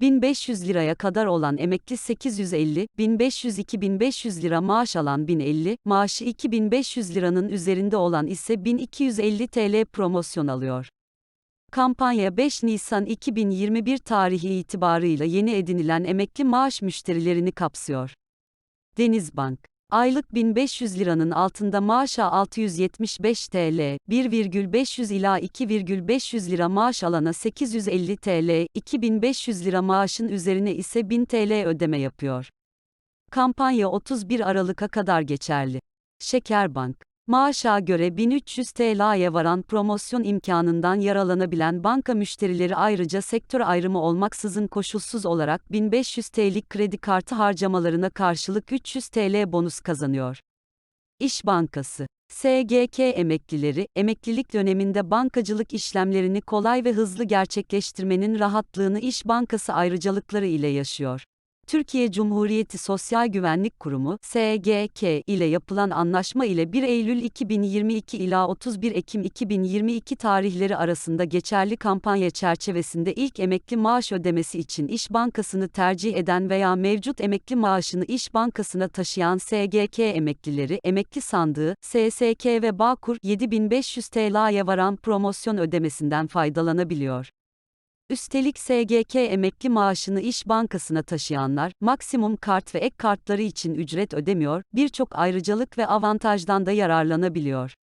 1500 liraya kadar olan emekli 850, 1500-2500 lira maaş alan 1050, maaşı 2500 liranın üzerinde olan ise 1250 TL promosyon alıyor. Kampanya 5 Nisan 2021 tarihi itibarıyla yeni edinilen emekli maaş müşterilerini kapsıyor. Denizbank Aylık 1500 liranın altında maaşa 675 TL, 1,500 ila 2,500 lira maaş alana 850 TL, 2500 lira maaşın üzerine ise 1000 TL ödeme yapıyor. Kampanya 31 Aralık'a kadar geçerli. Şekerbank Maaşa göre 1300 TL'ye varan promosyon imkanından yararlanabilen banka müşterileri ayrıca sektör ayrımı olmaksızın koşulsuz olarak 1500 TL'lik kredi kartı harcamalarına karşılık 300 TL bonus kazanıyor. İş Bankası SGK emeklileri, emeklilik döneminde bankacılık işlemlerini kolay ve hızlı gerçekleştirmenin rahatlığını İş Bankası ayrıcalıkları ile yaşıyor. Türkiye Cumhuriyeti Sosyal Güvenlik Kurumu (SGK) ile yapılan anlaşma ile 1 Eylül 2022 ila 31 Ekim 2022 tarihleri arasında geçerli kampanya çerçevesinde ilk emekli maaş ödemesi için İş Bankası'nı tercih eden veya mevcut emekli maaşını İş Bankası'na taşıyan SGK emeklileri, emekli sandığı, SSK ve Bağkur 7500 TL'ye varan promosyon ödemesinden faydalanabiliyor. Üstelik SGK emekli maaşını İş Bankası'na taşıyanlar, maksimum kart ve ek kartları için ücret ödemiyor, birçok ayrıcalık ve avantajdan da yararlanabiliyor.